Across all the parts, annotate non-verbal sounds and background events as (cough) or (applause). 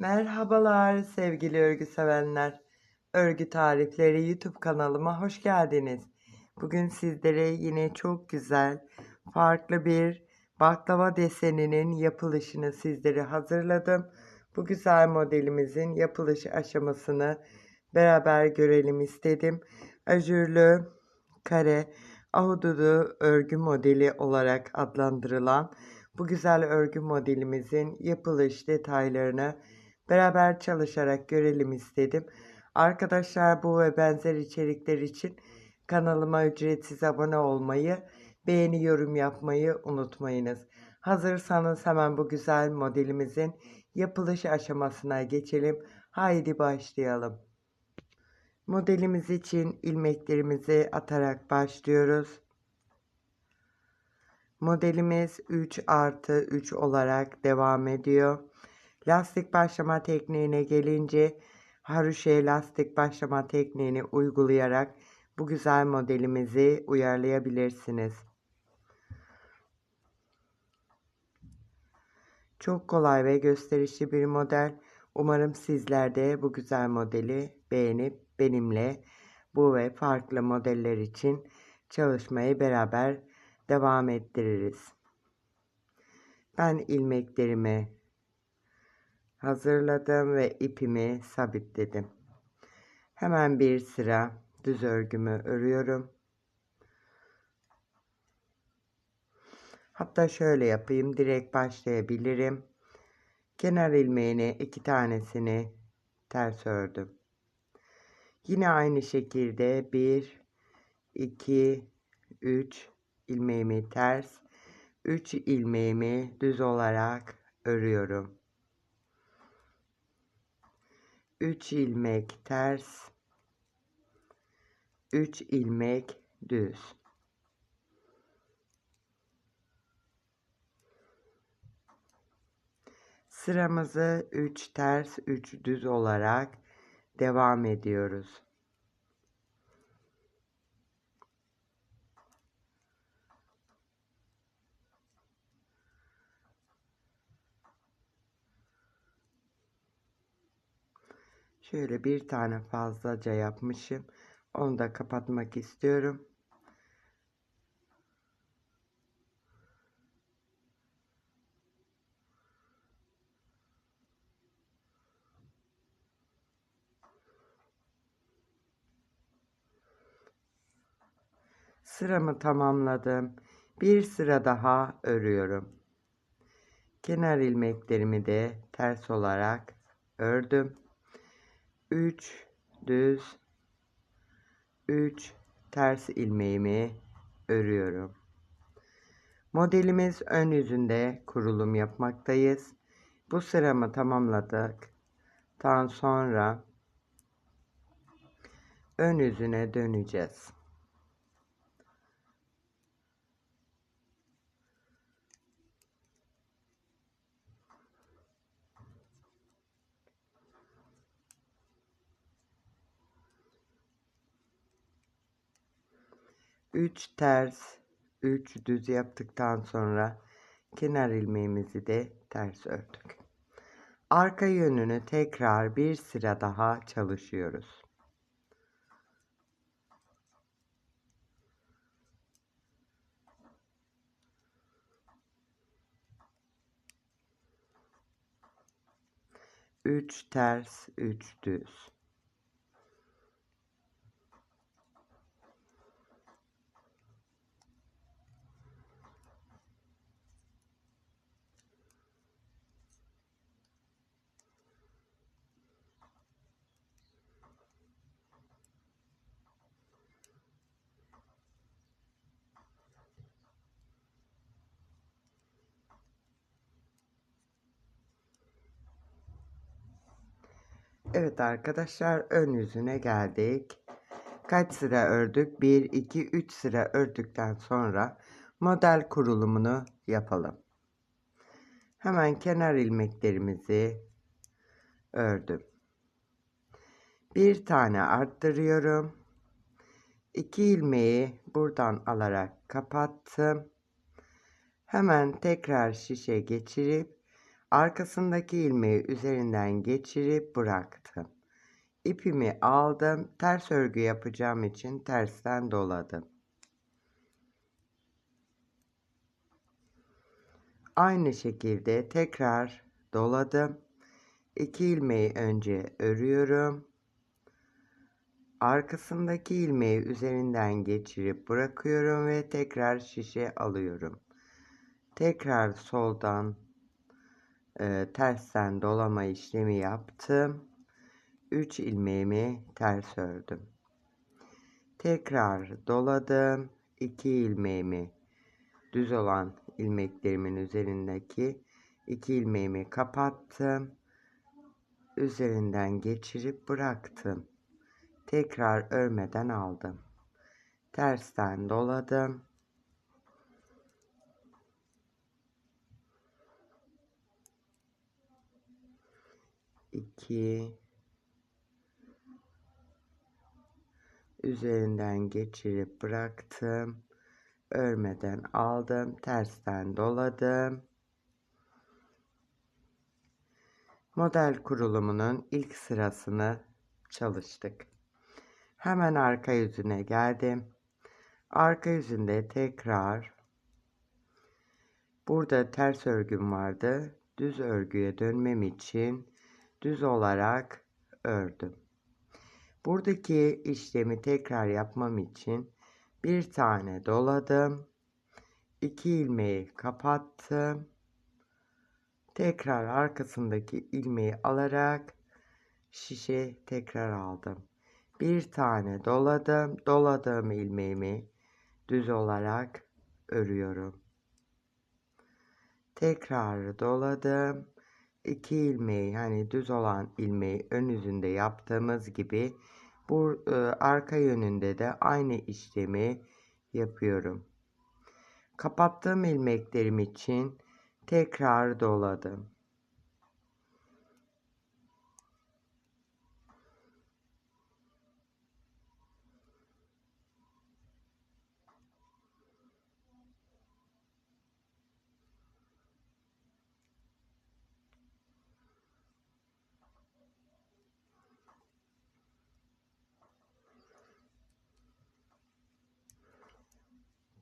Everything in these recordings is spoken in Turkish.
Merhabalar sevgili örgü sevenler. Örgü tarifleri YouTube kanalıma hoş geldiniz. Bugün sizlere yine çok güzel, farklı bir baklava deseninin yapılışını sizlere hazırladım. Bu güzel modelimizin yapılış aşamasını beraber görelim istedim. Ajurlu, kare, ahududu örgü modeli olarak adlandırılan bu güzel örgü modelimizin yapılış detaylarını beraber çalışarak görelim istedim. Arkadaşlar bu ve benzer içerikler için kanalıma ücretsiz abone olmayı, beğeni yorum yapmayı unutmayınız. Hazırsanız hemen bu güzel modelimizin yapılış aşamasına geçelim. Haydi başlayalım. Modelimiz için ilmeklerimizi atarak başlıyoruz. Modelimiz 3 artı 3 olarak devam ediyor. Lastik başlama tekniğine gelince haroşe lastik başlama tekniğini uygulayarak bu güzel modelimizi uyarlayabilirsiniz. Çok kolay ve gösterişli bir model. Umarım sizler de bu güzel modeli beğenip benimle bu ve farklı modeller için çalışmayı beraber devam ettiririz. Ben ilmeklerimi hazırladım ve ipimi sabitledim. Hemen bir sıra düz örgümü örüyorum. Hatta şöyle yapayım direkt başlayabilirim. Kenar ilmeğini iki tanesini ters ördüm. Yine aynı şekilde 1 2 3 ilmeğimi ters 3 ilmeğimi düz olarak örüyorum. 3 ilmek ters. 3 ilmek düz. Sıramızı 3 ters 3 düz olarak devam ediyoruz Şöyle bir tane fazlaca yapmışım. Onu da kapatmak istiyorum. Sıramı tamamladım. Bir sıra daha örüyorum. Kenar ilmeklerimi de ters olarak ördüm. 3 düz 3 ters ilmeğimi örüyorum. Modelimiz ön yüzünde kurulum yapmaktayız. Bu sıramı tamamladık. Daha sonra ön yüzüne döneceğiz. 3 ters 3 düz yaptıktan sonra kenar ilmeğimizi de ters ördük. Arka yönünü tekrar bir sıra daha çalışıyoruz. Üç ters, üç düz. Evet arkadaşlar ön yüzüne geldik. Kaç sıra ördük? 1, 2, 3 sıra ördükten sonra model kurulumunu yapalım. Hemen kenar ilmeklerimizi ördüm. Bir tane arttırıyorum. 2 ilmeği buradan alarak kapattım. Hemen tekrar şişe geçirip Arkasındaki ilmeği üzerinden geçirip bıraktım. İpimi aldım. Ters örgü yapacağım için tersten doladım. Aynı şekilde tekrar doladım. İki ilmeği önce örüyorum. Arkasındaki ilmeği üzerinden geçirip bırakıyorum ve tekrar şişe alıyorum. Tekrar soldan e, tersten dolama işlemi yaptım. 3 ilmeğimi ters ördüm. Tekrar doladım. 2 ilmeğimi düz olan ilmeklerimin üzerindeki 2 ilmeğimi kapattım. Üzerinden geçirip bıraktım. Tekrar örmeden aldım. Tersten doladım. İki üzerinden geçirip bıraktım. Örmeden aldım. Tersten doladım. Model kurulumunun ilk sırasını çalıştık. Hemen arka yüzüne geldim. Arka yüzünde tekrar burada ters örgüm vardı. Düz örgüye dönmem için düz olarak ördüm. Buradaki işlemi tekrar yapmam için bir tane doladım. 2 ilmeği kapattım. Tekrar arkasındaki ilmeği alarak şişe tekrar aldım. Bir tane doladım. Doladığım ilmeğimi düz olarak örüyorum. Tekrar doladım. 2 ilmeği hani düz olan ilmeği ön yüzünde yaptığımız gibi bu e, arka yönünde de aynı işlemi yapıyorum. Kapattığım ilmeklerim için tekrar doladım.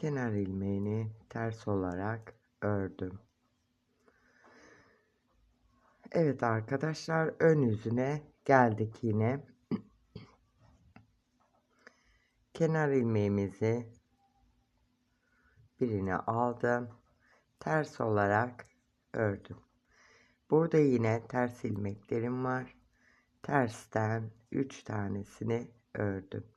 Kenar ilmeğini ters olarak ördüm. Evet arkadaşlar ön yüzüne geldik yine. (clears throat) kenar ilmeğimizi birini aldım. Ters olarak ördüm. Burada yine ters ilmeklerim var. Tersten 3 tanesini ördüm.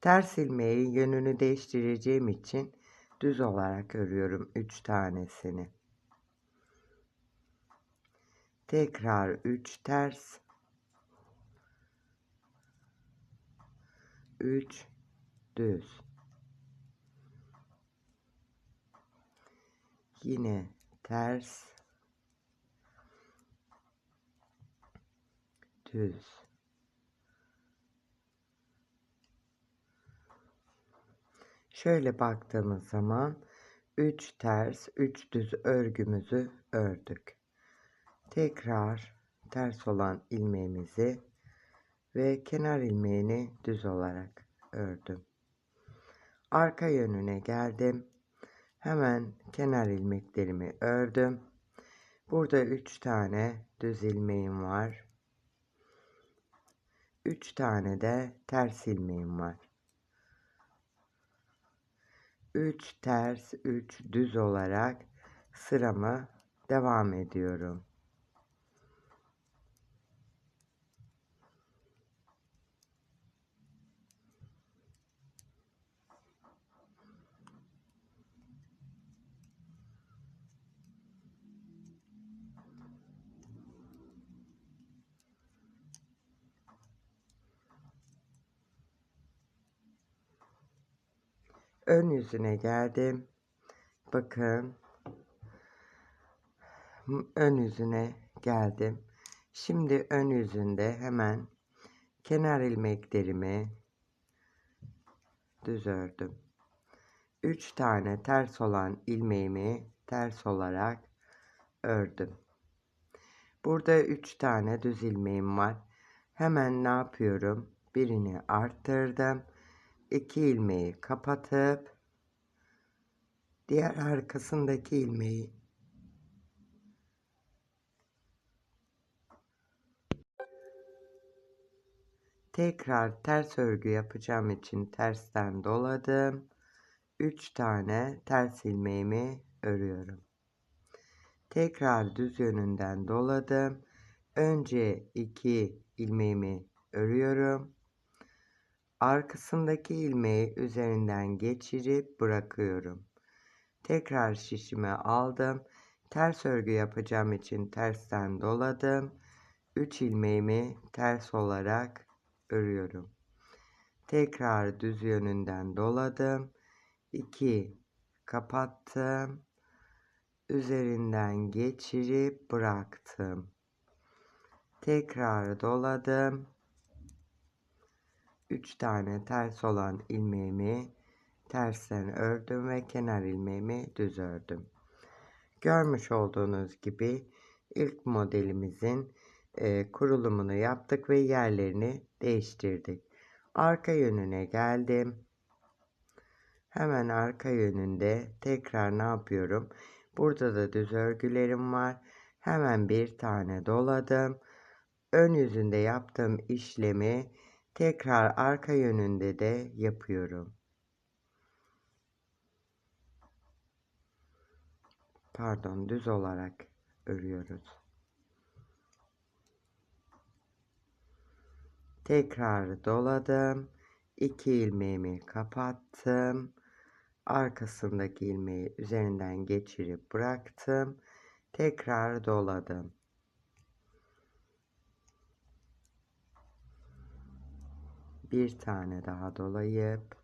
Ters ilmeği yönünü değiştireceğim için düz olarak örüyorum 3 tanesini. Tekrar 3 ters. 3 düz. Yine ters. Düz. Şöyle baktığımız zaman 3 ters 3 düz örgümüzü ördük. Tekrar ters olan ilmeğimizi ve kenar ilmeğini düz olarak ördüm. Arka yönüne geldim. Hemen kenar ilmeklerimi ördüm. Burada 3 tane düz ilmeğim var. 3 tane de ters ilmeğim var. 3 ters 3 düz olarak sıramı devam ediyorum. Ön yüzüne geldim. Bakın. Ön yüzüne geldim. Şimdi ön yüzünde hemen kenar ilmeklerimi düz ördüm. 3 tane ters olan ilmeğimi ters olarak ördüm. Burada 3 tane düz ilmeğim var. Hemen ne yapıyorum? Birini arttırdım. 2 ilmeği kapatıp diğer arkasındaki ilmeği tekrar ters örgü yapacağım için tersten doladım. 3 tane ters ilmeğimi örüyorum. Tekrar düz yönünden doladım. Önce 2 ilmeğimi örüyorum. Arkasındaki ilmeği üzerinden geçirip bırakıyorum. Tekrar şişime aldım. Ters örgü yapacağım için tersten doladım. 3 ilmeğimi ters olarak örüyorum. Tekrar düz yönünden doladım. 2 kapattım. Üzerinden geçirip bıraktım. Tekrar doladım. 3 tane ters olan ilmeğimi tersten ördüm ve kenar ilmeğimi düz ördüm. Görmüş olduğunuz gibi ilk modelimizin e, kurulumunu yaptık ve yerlerini değiştirdik. Arka yönüne geldim. Hemen arka yönünde tekrar ne yapıyorum? Burada da düz örgülerim var. Hemen bir tane doladım. Ön yüzünde yaptığım işlemi tekrar arka yönünde de yapıyorum. Pardon düz olarak örüyoruz. Tekrar doladım. 2 ilmeğimi kapattım. Arkasındaki ilmeği üzerinden geçirip bıraktım. Tekrar doladım. Bir tane daha dolayıp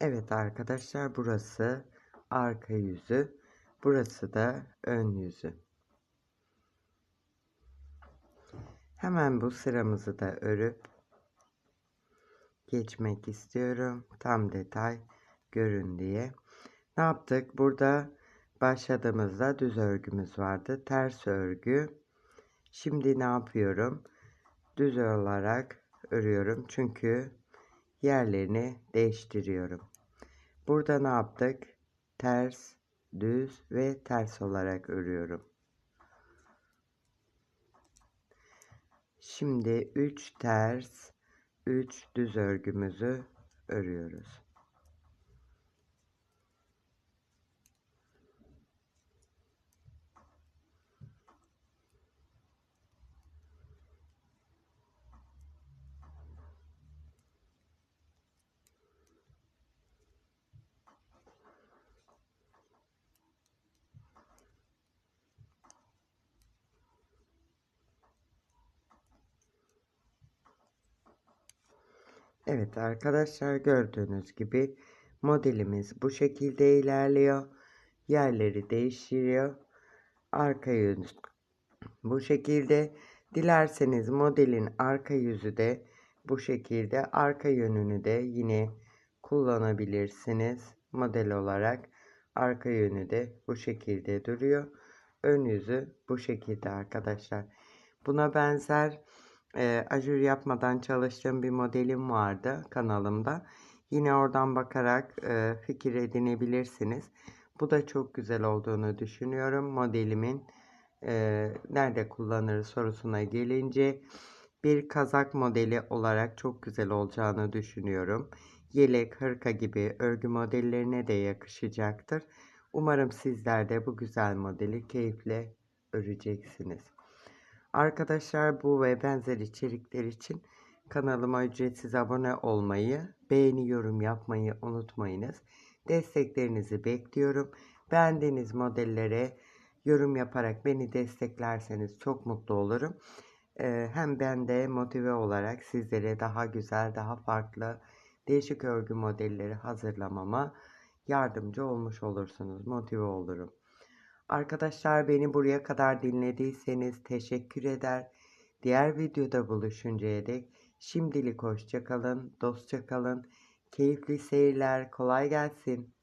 Evet arkadaşlar burası arka yüzü. Burası da ön yüzü. Hemen bu sıramızı da örüp geçmek istiyorum. Tam detay görün diye. Ne yaptık? Burada başladığımızda düz örgümüz vardı. Ters örgü. Şimdi ne yapıyorum? Düz olarak örüyorum. Çünkü yerlerini değiştiriyorum. Burada ne yaptık? Ters, düz ve ters olarak örüyorum. Şimdi 3 ters, 3 düz örgümüzü örüyoruz. Evet arkadaşlar gördüğünüz gibi modelimiz bu şekilde ilerliyor. Yerleri değiştiriyor. Arka yüz bu şekilde. Dilerseniz modelin arka yüzü de bu şekilde. Arka yönünü de yine kullanabilirsiniz. Model olarak arka yönü de bu şekilde duruyor. Ön yüzü bu şekilde arkadaşlar. Buna benzer e, ajur yapmadan çalıştığım bir modelim vardı kanalımda. Yine oradan bakarak e, fikir edinebilirsiniz. Bu da çok güzel olduğunu düşünüyorum. Modelimin e, nerede kullanır sorusuna gelince bir kazak modeli olarak çok güzel olacağını düşünüyorum. Yelek, hırka gibi örgü modellerine de yakışacaktır. Umarım sizler de bu güzel modeli keyifle öreceksiniz. Arkadaşlar bu ve benzer içerikler için kanalıma ücretsiz abone olmayı, beğeni yorum yapmayı unutmayınız. Desteklerinizi bekliyorum. Beğendiğiniz modellere yorum yaparak beni desteklerseniz çok mutlu olurum. Ee, hem ben de motive olarak sizlere daha güzel, daha farklı, değişik örgü modelleri hazırlamama yardımcı olmuş olursunuz. Motive olurum. Arkadaşlar beni buraya kadar dinlediyseniz teşekkür eder. Diğer videoda buluşuncaya dek şimdilik hoşça kalın, dostça kalın. Keyifli seyirler, kolay gelsin.